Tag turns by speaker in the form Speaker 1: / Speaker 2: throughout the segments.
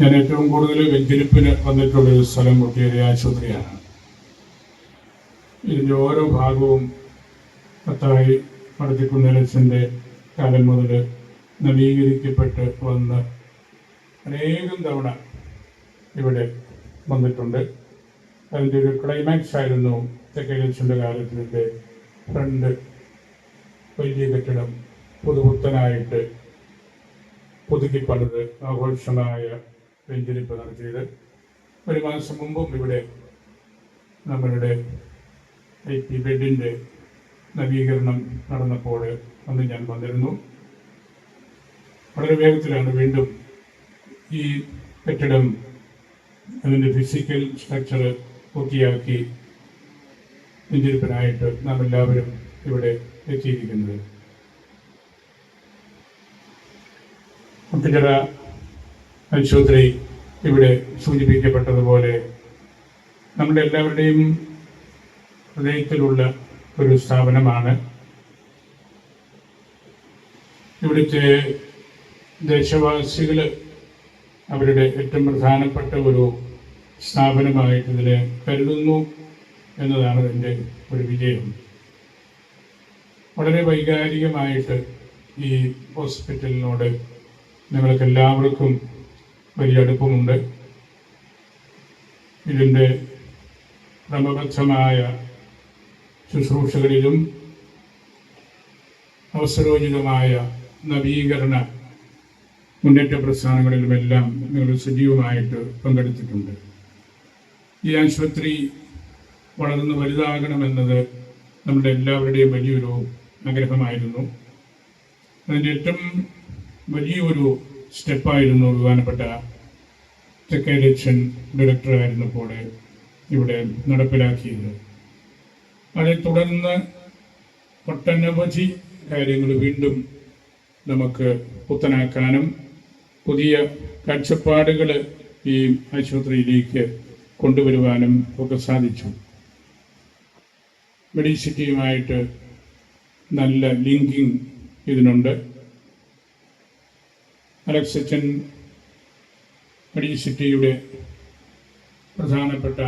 Speaker 1: ഞാൻ ഏറ്റവും കൂടുതൽ വെഞ്ചരിപ്പിന് വന്നിട്ടുള്ള ഒരു സ്ഥലം കൊട്ടിയേരി ആശുപത്രിയാണ്. ഇതിന്റെ ഓരോ ഭാഗവും കത്തായി പടത്തിക്കുന്നലച്ചന്റെ കാലം മുതൽ നവീകരിക്കപ്പെട്ട് വന്ന് അനേകം തവണ ഇവിടെ വന്നിട്ടുണ്ട്. അതിന്റെ ഒരു ക്ലൈമാക്സ് ആയിരുന്നു തെക്കേലച്ചന്റെ കാലത്തിന്റെ ഫ്രണ്ട് വലിയ കെട്ടിടം പുതുപുത്തനായിട്ട് പുതുക്കി പണിത് ആഘോഷമായ വെഞ്ചരിപ്പ് നടത്തിയത്. ഒരു മാസം മുമ്പും ഇവിടെ നമ്മളുടെ ഐ പി ബെഡിന്റെ നവീകരണം നടന്നപ്പോൾ അന്ന് ഞാൻ വന്നിരുന്നു. വളരെ വേഗത്തിലാണ് വീണ്ടും ഈ കെട്ടിടം അതിന്റെ ഫിസിക്കൽ സ്ട്രക്ചർ പൂർത്തിയാക്കി വെഞ്ചരിപ്പിനായിട്ട് നാം എല്ലാവരും ഇവിടെ എത്തിയിരിക്കുന്നത്. മുത്തുചിറ ആശുപത്രി ഇവിടെ സൂചിപ്പിക്കപ്പെട്ടതുപോലെ നമ്മുടെ എല്ലാവരുടെയും ഹൃദയത്തിലുള്ള ഒരു സ്ഥാപനമാണ്. ഇവിടുത്തെ ദേശവാസികൾ അവരുടെ ഏറ്റവും പ്രധാനപ്പെട്ട ഒരു സ്ഥാപനമായിട്ട് ഇതിനെ കരുതുന്നു എന്നതാണ് എന്റെ ഒരു വിജയം. വളരെ വൈകാരികമായിട്ട് ഈ ഹോസ്പിറ്റലിനോട് നിങ്ങൾക്ക് എല്ലാവർക്കും വലിയ അടുപ്പമുണ്ട് ഇതിന്റെ ക്രമബദ്ധമായ ശുശ്രൂഷകളിലും അവസരോചിതമായ നവീകരണ മുന്നേറ്റ പ്രസ്ഥാനങ്ങളിലുമെല്ലാം നിങ്ങൾ സജീവമായിട്ട് പങ്കെടുത്തിട്ടുണ്ട്. ഈ ആശുപത്രി വളർന്ന് വലുതാകണമെന്നത് നമ്മുടെ എല്ലാവരുടെയും വലിയൊരു ആഗ്രഹമായിരുന്നു. അതിന്റെ ഏറ്റവും വലിയൊരു സ്റ്റെപ്പായിരുന്നു ബഹുമാനപ്പെട്ട തെക്കേ തെക്കേലക്ഷൻ ഡയറക്ടറായിരുന്നപ്പോൾ ഇവിടെ നടപ്പിലാക്കിയത്. അതേ തുടർന്ന് ഒട്ടനവധി കാര്യങ്ങൾ വീണ്ടും നമുക്ക് പുത്തനാക്കാനും പുതിയ കാഴ്ചപ്പാടുകൾ ഈ ആശുപത്രിയിലേക്ക് കൊണ്ടുവരുവാനും ഒക്കെ സാധിച്ചു. മെഡിസിറ്റിയുമായിട്ട് നല്ല ലിങ്കിങ് ഇതിനുണ്ട്. അലക്സച്ചൻ മെഡിസിറ്റിയുടെ പ്രധാനപ്പെട്ട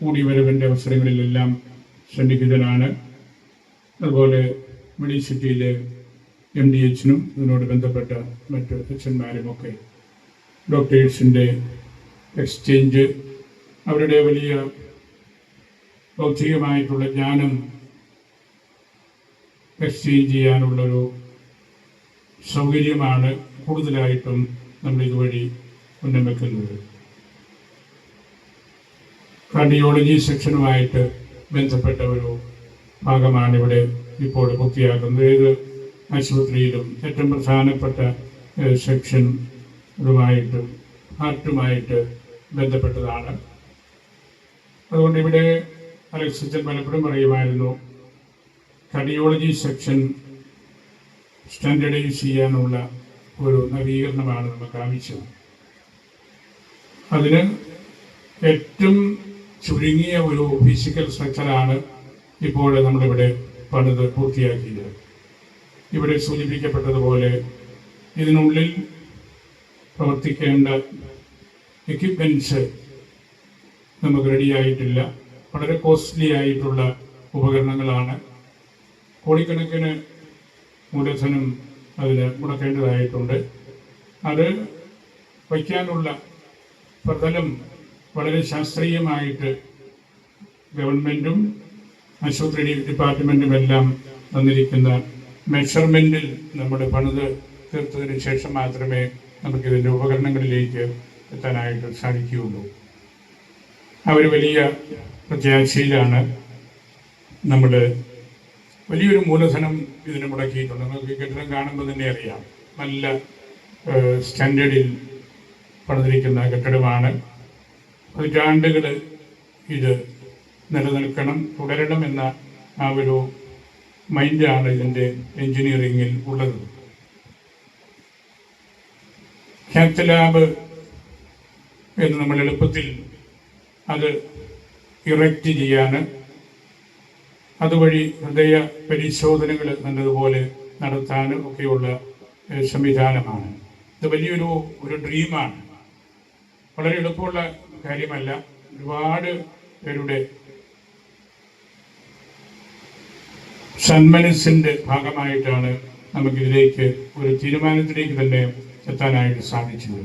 Speaker 1: കൂടിവരവിന്റെ അവസരങ്ങളിലെല്ലാം സന്നിഹിതനാണ് അതുപോലെ മെഡിസിറ്റിയിലെ എം ഡി എച്ചിനും ഇതിനോട് ബന്ധപ്പെട്ട മറ്റ് അച്ഛന്മാരുമൊക്കെ ഡോക്ടേഴ്സിന്റെ എക്സ്ചേഞ്ച് അവരുടെ വലിയ ബൗദ്ധികമായിട്ടുള്ള ജ്ഞാനം എക്സ്ചേഞ്ച് ചെയ്യാനുള്ളൊരു സൗകര്യമാണ് കൂടുതലായിട്ടും നമ്മൾ ഇതുവഴി ഉന്നം വെക്കുന്നത് കാർഡിയോളജി സെക്ഷനുമായിട്ട് ബന്ധപ്പെട്ട ഒരു ഭാഗമാണ് ഇവിടെ ഇപ്പോൾ പൂർത്തിയാക്കുന്നത് ഏത് ആശുപത്രിയിലും ഏറ്റവും പ്രധാനപ്പെട്ട സെക്ഷൻ ഇതുമായിട്ട് ഹാർട്ടുമായിട്ട് ബന്ധപ്പെട്ടതാണ്. അതുകൊണ്ട് ഇവിടെ അലക്സിച്ചൻ പലപ്പോഴും പറയുമായിരുന്നു കാർഡിയോളജി സെക്ഷൻ സ്റ്റാൻഡർഡൈസ് ചെയ്യാനുള്ള ഒരു നവീകരണമാണ് നമുക്ക് ആവശ്യം അതിന് ഏറ്റവും ചുരുങ്ങിയ ഒരു ഫിസിക്കൽ സ്ട്രക്ചറാണ് ഇപ്പോൾ നമ്മളിവിടെ പണിത് പൂർത്തിയാക്കിയത് ഇവിടെ സൂചിപ്പിക്കപ്പെട്ടതുപോലെ ഇതിനുള്ളിൽ പ്രവർത്തിക്കേണ്ട എക്യുപ്മെന്റ്സ് നമുക്ക് റെഡിയായിട്ടില്ല വളരെ കോസ്റ്റ്ലി ആയിട്ടുള്ള ഉപകരണങ്ങളാണ്. കോടിക്കണക്കിന് മൂലധനം അതിന് കൊടുക്കേണ്ടതായിട്ടുണ്ട്. അത് വയ്ക്കാനുള്ള പ്രതലം വളരെ ശാസ്ത്രീയമായിട്ട് ഗവൺമെന്റും ആശുപത്രി ഡിപ്പാർട്ട്മെന്റും എല്ലാം തന്നിരിക്കുന്ന മെഷർമെന്റിൽ നമ്മൾ പണിത് തീർത്തതിന് ശേഷം മാത്രമേ നമുക്കിതിന്റെ ഉപകരണങ്ങളിലേക്ക് എത്താനായിട്ട് സാധിക്കുകയുള്ളൂ. അവർ വലിയ പ്രത്യാശയിലാണ് നമ്മൾ വലിയൊരു മൂലധനം ഇതിന് മുടക്കിയിട്ടുണ്ട്. നമുക്ക് കെട്ടിടം കാണുമ്പോൾ തന്നെ അറിയാം. നല്ല സ്റ്റാൻഡേർഡിൽ പണിതിരിക്കുന്ന കെട്ടിടമാണ്. പതിറ്റാണ്ടുകൾ ഇത് നിലനിൽക്കണം തുടരണം എന്ന ആ ഒരു മൈൻഡാണ് ഇതിന്റെ എൻജിനീയറിങ്ങിൽ ഉള്ളത്. കാത്ത് ലാബ് എന്ന് നമ്മൾ എളുപ്പത്തിൽ അത് ഇറക്റ്റ് ചെയ്യാൻ അതുവഴി ഹൃദയ പരിശോധനകൾ നല്ലതുപോലെ നടത്താനും ഒക്കെയുള്ള സംവിധാനമാണ്. ഇത് വലിയൊരു ഒരു ഡ്രീമാണ്. വളരെ എളുപ്പമുള്ള കാര്യമല്ല. ഒരുപാട് പേരുടെ സന്മനസ്സിന്റെ ഭാഗമായിട്ടാണ് നമുക്കിതിലേക്ക് ഒരു തീരുമാനത്തിലേക്ക് തന്നെ എത്താനായിട്ട് സാധിച്ചത്.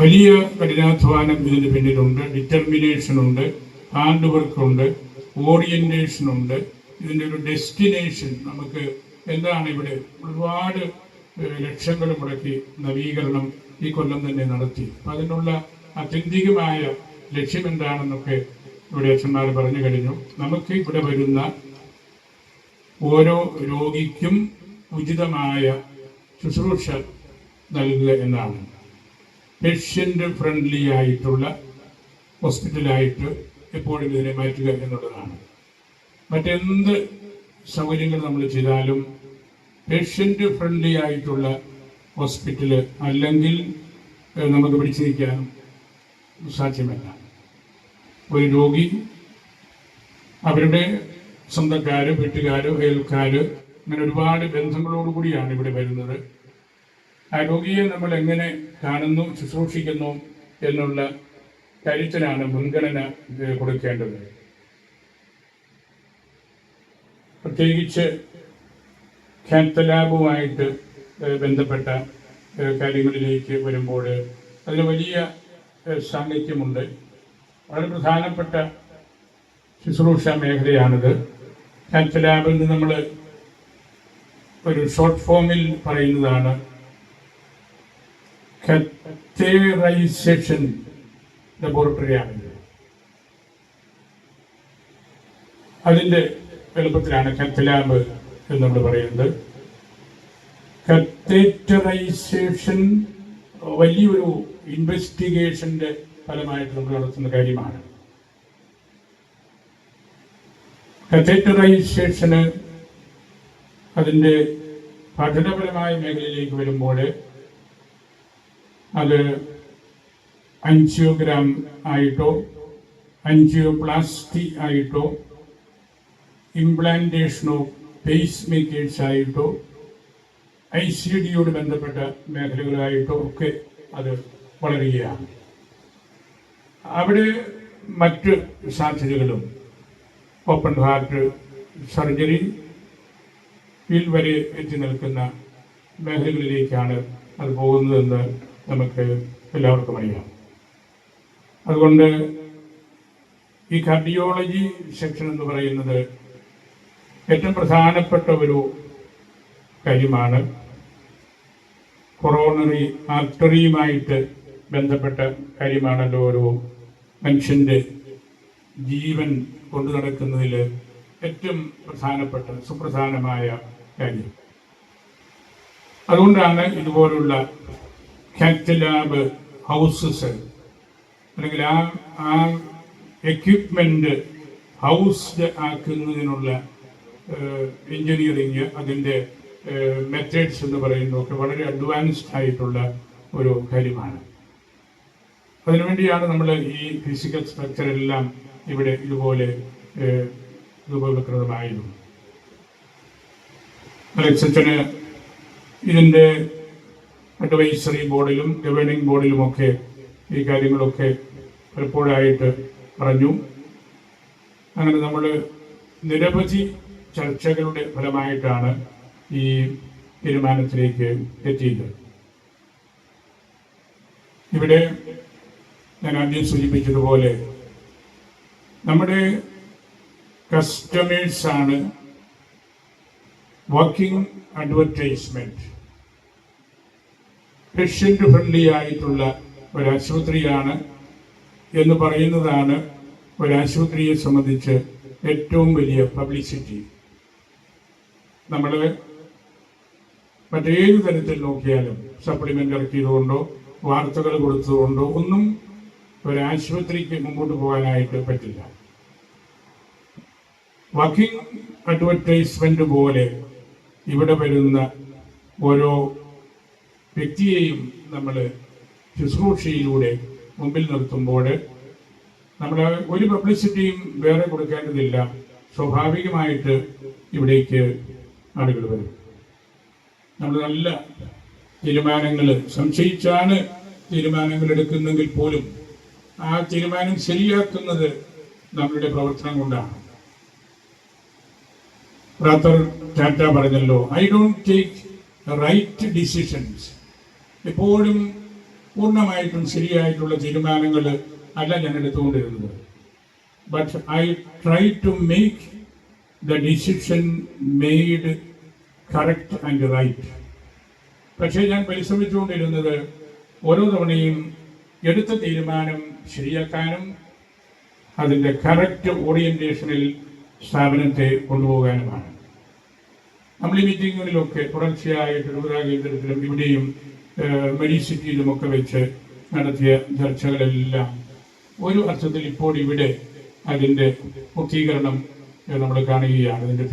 Speaker 1: വലിയ കഠിനാധ്വാനം ഇതിന് പിന്നിലുണ്ട്. ഡിറ്റർമിനേഷൻ ഉണ്ട് വർക്കുണ്ട് ഉണ്ട് ഇതിന്റെ ഒരു ഡെസ്റ്റിനേഷൻ നമുക്ക് എന്താണ് ഇവിടെ ഒരുപാട് ലക്ഷങ്ങൾ മുടക്കി നവീകരണം ഈ കൊല്ലം തന്നെ നടത്തി. അപ്പം അതിനുള്ള ആത്യന്തികമായ ലക്ഷ്യം എന്താണെന്നൊക്കെ ഇവിടെ അച്ഛന്മാർ പറഞ്ഞു കഴിഞ്ഞു. നമുക്ക് ഇവിടെ വരുന്ന ഓരോ രോഗിക്കും ഉചിതമായ ശുശ്രൂഷ നൽകുക എന്നാണ്. പേഷ്യന്റ് ഫ്രണ്ട്ലി ആയിട്ടുള്ള ഹോസ്പിറ്റലായിട്ട് എപ്പോഴും ഇതിനെ മാറ്റുക എന്നുള്ളതാണ് മറ്റെന്ത് സൗകര്യങ്ങൾ നമ്മൾ ചെയ്താലും പേഷ്യന്റ് ഫ്രണ്ട്ലി ആയിട്ടുള്ള ഹോസ്പിറ്റൽ അല്ലെങ്കിൽ നമുക്ക് പിടിച്ചിരിക്കാൻ സാധ്യമല്ല. ഒരു രോഗി അവരുടെ സ്വന്തക്കാര് വീട്ടുകാര് അയൽക്കാർ അങ്ങനെ ഒരുപാട് ബന്ധങ്ങളോട് കൂടിയാണ് ഇവിടെ വരുന്നത്. ആ രോഗിയെ നമ്മൾ എങ്ങനെ കാണുന്നു ശുശ്രൂഷിക്കുന്നു എന്നുള്ള കാര്യത്തിനാണ് മുൻഗണന കൊടുക്കേണ്ടത്. പ്രത്യേകിച്ച് ക്യാൻസർ ലാബുമായിട്ട് ബന്ധപ്പെട്ട കാര്യങ്ങളിലേക്ക് വരുമ്പോൾ അതിന് വലിയ സാന്നിധ്യമുണ്ട് വളരെ പ്രധാനപ്പെട്ട ശുശ്രൂഷ മേഖലയാണിത്. ക്യാൻസർ ലാബിൽ നിന്ന് നമ്മൾ ഒരു ഷോർട്ട് ഫോമിൽ പറയുന്നതാണ് കത്തേറൈസേഷൻ ആണെങ്കിൽ അതിന്റെ എളുപ്പത്തിലാണ് കത്ത് ലാബ് എന്ന് നമ്മൾ പറയുന്നത്. കത്തേറ്ററൈസേഷൻ വലിയൊരു ഇൻവെസ്റ്റിഗേഷന്റെ ഫലമായിട്ട് നമ്മൾ നടത്തുന്ന കാര്യമാണ്. കത്തേറ്ററൈസേഷന് അതിന്റെ പഠനപരമായ മേഖലയിലേക്ക് വരുമ്പോൾ അത് അഞ്ചിയോഗ്രാം ആയിട്ടോ അഞ്ചിയോപ്ലാസ്റ്റി ആയിട്ടോ ഇംപ്ലാന്റേഷനോ പേസ് മേക്കേഴ്സ് ആയിട്ടോ ഐ സി ഡിയോട് ബന്ധപ്പെട്ട മേഖലകളായിട്ടോ ഒക്കെ അത് വളരുകയാണ്. അവിടെ മറ്റ് സാധ്യതകളും. ഓപ്പൺ ഹാർട്ട് സർജറി യിൽ വരെ എത്തി നിൽക്കുന്ന മേഖലകളിലേക്കാണ് അത് പോകുന്നതെന്ന് നമുക്ക് എല്ലാവർക്കും അറിയാം. അതുകൊണ്ട് ഈ കാർഡിയോളജി സെക്ഷൻ എന്ന് പറയുന്നത് ഏറ്റവും പ്രധാനപ്പെട്ട ഒരു കാര്യമാണ്. കൊറോണറി ആർട്ടറിയുമായിട്ട് ബന്ധപ്പെട്ട കാര്യമാണല്ലോ ഒരു മനുഷ്യന്റെ ജീവൻ കൊണ്ടു നടക്കുന്നതിൽ ഏറ്റവും പ്രധാനപ്പെട്ട സുപ്രധാനമായ കാര്യം. അതുകൊണ്ടാണ് ഇതുപോലുള്ള കാറ്റ് ലാബ് ഹൗസസ് അല്ലെങ്കിൽ ആ ആ എക്യുപ്മെന്റ് ഹൗസ്ഡ് ആക്കുന്നതിനുള്ള എഞ്ചിനീയറിങ് അതിന്റെ മെത്തേഡ്സ് എന്ന് പറയുന്നതൊക്കെ വളരെ അഡ്വാൻസ്ഡ് ആയിട്ടുള്ള ഒരു കാര്യമാണ്. അതിനുവേണ്ടിയാണ് നമ്മൾ ഈ ഫിസിക്കൽ സ്ട്രക്ചർ എല്ലാം ഇവിടെ ഇതുപോലെ രൂപവൽകൃതമായിരുന്നു അലക്സച്ചന് ഇതിന്റെ അഡ്വൈസറി ബോർഡിലും ഗവേണിംഗ് ബോർഡിലുമൊക്കെ ഈ കാര്യങ്ങളൊക്കെ പലപ്പോഴായിട്ട് പറഞ്ഞു. അങ്ങനെ നമ്മൾ നിരവധി ചർച്ചകളുടെ ഫലമായിട്ടാണ് ഈ തീരുമാനത്തിലേക്ക് എത്തിയത്. ഇവിടെ ഞാൻ ആദ്യം സൂചിപ്പിച്ചതുപോലെ നമ്മുടെ കസ്റ്റമേഴ്സാണ് വർക്കിംഗ് അഡ്വർടൈസ്മെന്റ്. പേഷ്യന്റ് ഫ്രണ്ട്ലി ആയിട്ടുള്ള ഒരു ആശുപത്രിയാണ് എന്ന് പറയുന്നതാണ് ഒരു ആശുപത്രിയെ സംബന്ധിച്ച് ഏറ്റവും വലിയ പബ്ലിസിറ്റി നമ്മൾ മറ്റേത് തരത്തിൽ നോക്കിയാലും സപ്ലിമെന്റ് ഇറക്കിയതുകൊണ്ടോ വാർത്തകൾ കൊടുത്തതുകൊണ്ടോ ഒന്നും ഒരു ആശുപത്രിക്ക് മുമ്പോട്ട് പോകാനായിട്ട് പറ്റില്ല. വർക്കിംഗ് അഡ്വർടൈസ്മെന്റ് പോലെ ഇവിടെ വരുന്ന ഓരോ വ്യക്തിയെയും നമ്മൾ ശുശ്രൂഷയിലൂടെ മുമ്പിൽ നിർത്തുമ്പോൾ നമ്മൾ ഒരു പബ്ലിസിറ്റിയും വേറെ കൊടുക്കേണ്ടതില്ല. സ്വാഭാവികമായിട്ട് ഇവിടേക്ക് ആളുകൾ വരും. നമ്മൾ നല്ല തീരുമാനങ്ങൾ സംശയിച്ചാണ് തീരുമാനങ്ങൾ എടുക്കുന്നെങ്കിൽ പോലും ആ തീരുമാനം ശരിയാക്കുന്നത് നമ്മളുടെ പ്രവർത്തനം കൊണ്ടാണ്. റാത്തർ ടാറ്റ പറഞ്ഞല്ലോ I don't take right decisions എപ്പോഴും പൂർണമായിട്ടും ശരിയായിട്ടുള്ള തീരുമാനങ്ങൾ അല്ല ഞാൻ എടുത്തുകൊണ്ടിരുന്നത്. But I try to make the decision made correct and right പക്ഷേ ഞാൻ പരിശ്രമിച്ചുകൊണ്ടിരുന്നത് ഓരോ തവണയും എടുത്ത തീരുമാനം ശരിയാക്കാനും അതിന്റെ കറക്റ്റ് ഓറിയന്റേഷനിൽ സ്ഥാപനത്തെ കൊണ്ടുപോകാനുമാണ്. നമ്മൾ ഈ മീറ്റിങ്ങുകളിലൊക്കെ തുടർച്ചയായിട്ട് രൂപതാ കേന്ദ്രത്തിലും ഇവിടെയും മെഡിസിറ്റിയിലുമൊക്കെ വെച്ച് നടത്തിയ ചർച്ചകളെല്ലാം ഒരു അർത്ഥത്തിൽ ഇപ്പോൾ ഇവിടെ അതിന്റെ പൂർത്തീകരണം നമ്മൾ കാണുകയാണ്. അതിന്റെ